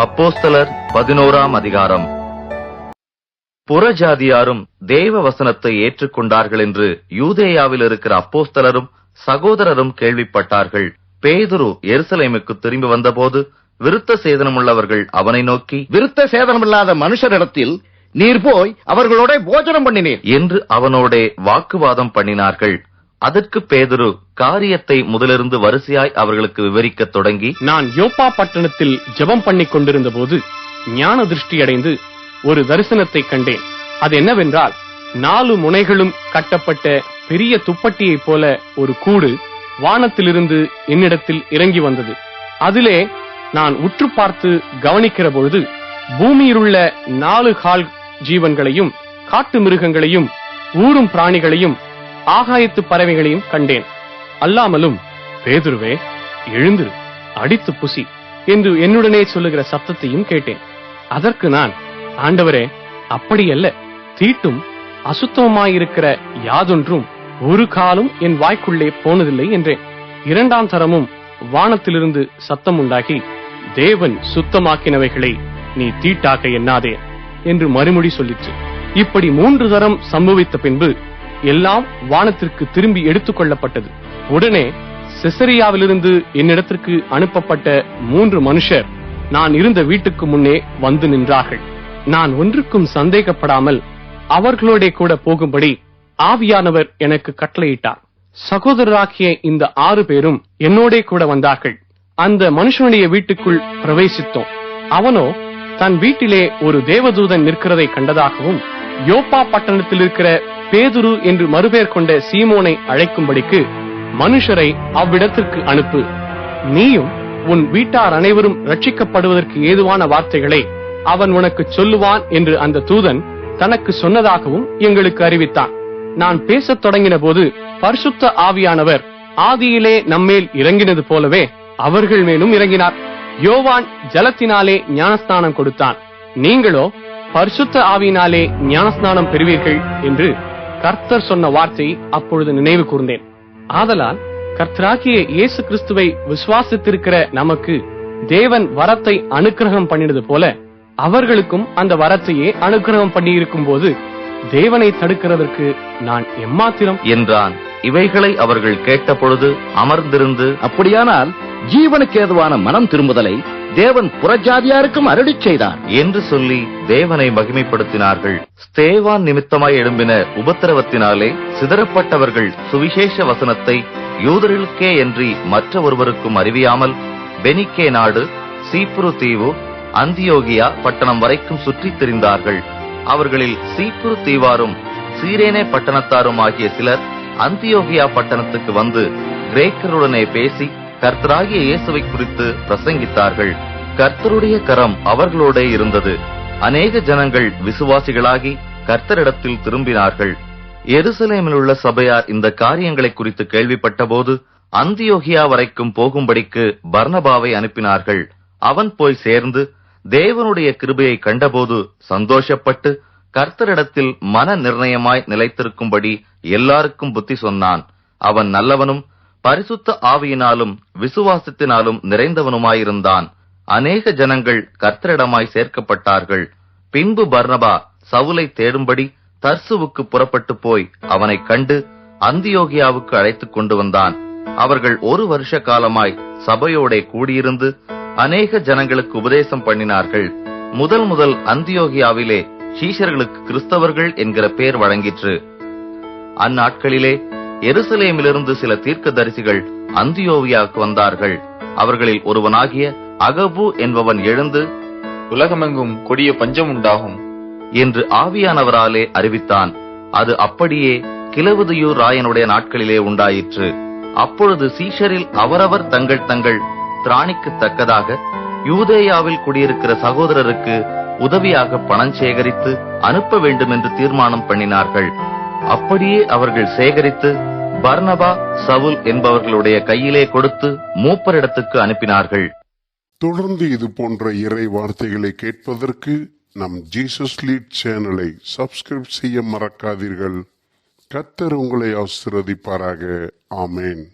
அப்போஸ்தலர் பதினோராம் அதிகாரம். புறஜாதியாரும் தேவ வசனத்தை ஏற்றுக்கொண்டார்கள் என்று யூதேயாவில் இருக்கிற அப்போஸ்தலரும் சகோதரரும் கேள்விப்பட்டார்கள். பேதுரு எருசலேமுக்கு திரும்பி வந்தபோது விருத்த சேதனமுள்ளவர்கள் அவனை நோக்கி விருத்த சேதனமில்லாத மனுஷரிடத்தில் நீர் போய் அவர்களோட போஜனம் பண்ணினீர். என்று அவனோடே வாக்குவாதம் பண்ணினார்கள். அதற்கு பேதுரு காரியத்தை முதலிருந்து வரிசையாய் அவர்களுக்கு விவரிக்கத் தொடங்கி நான் யோப்பா பட்டணத்தில் ஜெபம் பண்ணிக் கொண்டிருந்த போது ஞான திருஷ்டியடைந்து ஒரு தரிசனத்தை கண்டேன். அது என்னவென்றால் நாலு முனைகளும் கட்டப்பட்ட பெரிய துப்பட்டியைப் போல ஒரு கூடு வானத்திலிருந்து என்னிடத்தில் இறங்கி வந்தது. அதிலே நான் உற்று பார்த்து கவனிக்கிற பொழுது பூமியிலுள்ள நாலு கால் ஜீவன்களையும் காட்டு மிருகங்களையும் ஊரும் பிராணிகளையும் ஆகாயத்து பறவைகளையும் கண்டேன். அல்லாமலும் பேதுருவே எழுந்திரு அடித்து புசி என்று என்னுடனே சொல்லுகிற சத்தத்தையும் கேட்டேன். அதற்கு நான் ஆண்டவரே அப்படியல்ல தீட்டும் அசுத்தமாயிருக்கிற யாதொன்றும் ஒரு காலும் என் வாய்க்குள்ளே போனதில்லை என்றேன். இரண்டாம் தரமும் வானத்திலிருந்து சத்தம் உண்டாகி தேவன் சுத்தமாக்கினவைகளை நீ தீட்டாக்க எண்ணாதே என்று மறுமொழி சொல்லிற்று. இப்படி மூன்று தரம் சம்பவித்த பின்பு எல்லாம் வானத்திற்கு திரும்பி எடுத்துக் கொள்ளப்பட்டது. உடனே செசரியாவிலிருந்து என்னிடத்திற்கு அனுப்பப்பட்ட மூன்று மனுஷர் நான் இருந்த வீட்டுக்கு முன்னே வந்து நின்றார்கள். நான் ஒன்றுக்கும் சந்தேகப்படாமல் அவர்களோட கூட போகும்படி ஆவியானவர் எனக்கு கட்டளையிட்டார். சகோதரராகிய இந்த ஆறு பேரும் என்னோடே கூட வந்தார்கள். அந்த மனுஷனுடைய வீட்டுக்குள் பிரவேசித்தோம். அவனோ தன் வீட்டிலே ஒரு தேவதூதன் நிற்கிறதை கண்டதாகவும் யோப்பா பட்டணத்தில் இருக்கிற பேதுரு என்று மறுபெயர் கொண்ட சீமோனை அழைக்கும்படிக்கு மனுஷரை அவ்விடத்திற்கு அனுப்பு. நீயும் உன் வீட்டார் அனைவரும் ரட்சிக்கப்படுவதற்கு ஏதுவான வார்த்தைகளை அவன் உனக்கு சொல்லுவான் என்று அந்த தூதன் தனக்கு சொன்னதாகவும் எங்களுக்கு அறிவித்தான். நான் பேசத் தொடங்கின போது பரிசுத்த ஆவியானவர் ஆதியிலே நம்மேல் இறங்கினது போலவே அவர்கள் மேலும் இறங்கினார். யோவான் ஜலத்தினாலே ஞானஸ்நானம் கொடுத்தான். நீங்களோ பரிசுத்த ஆவியினாலே ஞானஸ்நானம் பெறுவீர்கள் என்று கர்த்தர் சொன்ன வார்த்தை அப்பொழுது நினைவு கூர்ந்தேன். ஆதலால் கர்த்தராகிய இயேசு கிறிஸ்துவை விசுவாசித்திருக்கிற நமக்கு தேவன் வரத்தை அனுக்கிரகம் பண்ணினது போல அவர்களுக்கும் அந்த வரத்தையே அனுக்கிரகம் பண்ணியிருக்கும் போது தேவனை தடுக்கிறதற்கு நான் எம்மாத்திரம்? என்றான். இவைகளை அவர்கள் கேட்டபொழுது அமர்ந்திருந்து அப்படியானால் ஜீவனுக்கு ஏதுவான மனம் திரும்புதலை தேவன் புறஜாதியாருக்கும் அருளி செய்தார். என்று சொல்லி தேவனை மகிமைப்படுத்தினார்கள். ஸ்தேவான் நிமித்தமாய் எழும்பின உபத்திரவத்தினாலே சிதறப்பட்டவர்கள் சுவிசேஷ வசனத்தை யூதர்களுக்கே என்று மற்ற ஒருவருக்கும் அறிவியாமல் பெனிக்கே நாடு சீப்புரு தீவு அந்தியோகியா பட்டணம் வரைக்கும் சுற்றித் திரிந்தார்கள். அவர்களில் சீப்புரு தீவாரும் சீரேனே பட்டணத்தாரும் ஆகிய சிலர் அந்தியோகியா பட்டணத்துக்கு வந்து கிரேக்கருடனே பேசி கர்த்தராகிய இயேசுவை குறித்து பிரசங்கித்தார்கள். கர்த்தருடைய கரம் அவர்களோட இருந்தது. அநேக ஜனங்கள் விசுவாசிகளாகி கர்த்தரிடத்தில் திரும்பினார்கள். எருசலேமில் உள்ள சபையார் இந்த காரியங்களை குறித்து கேள்விப்பட்டபோது அந்தியோகியா வரைக்கும் போகும்படிக்கு பர்ணபாவை அனுப்பினார்கள். அவன் போய் சேர்ந்து தேவனுடைய கிருபையை கண்டபோது சந்தோஷப்பட்டு கர்த்தரிடத்தில் மன நிர்ணயமாய் நிலைத்திருக்கும்படி எல்லாருக்கும் புத்தி சொன்னான். அவன் நல்லவனும் பரிசுத்த ஆவியினாலும் விசுவாசத்தினாலும் நிறைந்தவனுமாயிருந்தான். அநேக ஜனங்கள் கர்த்தரிடமாய் சேர்க்கப்பட்டார்கள். பின்பு பர்னபா சவுலை தேடும்படி தர்சுவுக்கு புறப்பட்டு போய் அவனை கண்டு அந்தியோகியாவுக்கு அழைத்துக் கொண்டு வந்தான். அவர்கள் ஒரு வருஷ காலமாய் சபையோட கூடியிருந்து அநேக ஜனங்களுக்கு உபதேசம் பண்ணினார்கள். முதல் முதல் அந்தியோகியாவிலே சீஷர்களுக்கு கிறிஸ்தவர்கள் என்கிற பெயர் வழங்கிற்று. அந்நாட்களிலே எருசலேமிலிருந்து சில தீர்க்கதரிசிகள் அந்தியோவியாவுக்கு வந்தார்கள். அவர்களில் ஒருவனாகிய அகபு என்பவன் எழுந்து உலகமெங்கும் கொடிய பஞ்சம் உண்டாகும். என்று ஆவியானவராலே அறிவித்தான். அது அப்படியே கிழவுதியூர் ராயனுடைய நாட்களிலே உண்டாயிற்று. அப்பொழுது சீஷரில் அவரவர் தங்கள் தங்கள் திராணிக்கு தக்கதாக யூதேயாவில் குடியிருக்கிற சகோதரருக்கு உதவியாக பணம் சேகரித்து அனுப்ப வேண்டும் என்று தீர்மானம் பண்ணினார்கள். அப்படியே அவர்கள் சேகரித்து பர்னபா சவுல் என்பவர்களுடைய கையிலே கொடுத்து மூப்பரிடத்துக்கு அனுப்பினார்கள். தொடர்ந்து இது போன்ற இறை வார்த்தைகளை கேட்பதற்கு நம் ஜீசஸ் லீட் சேனலை சப்ஸ்கிரைப் செய்ய மறக்காதீர்கள். கத்தர் உங்களை ஆசிரதிப்பாராக ஆமேன்.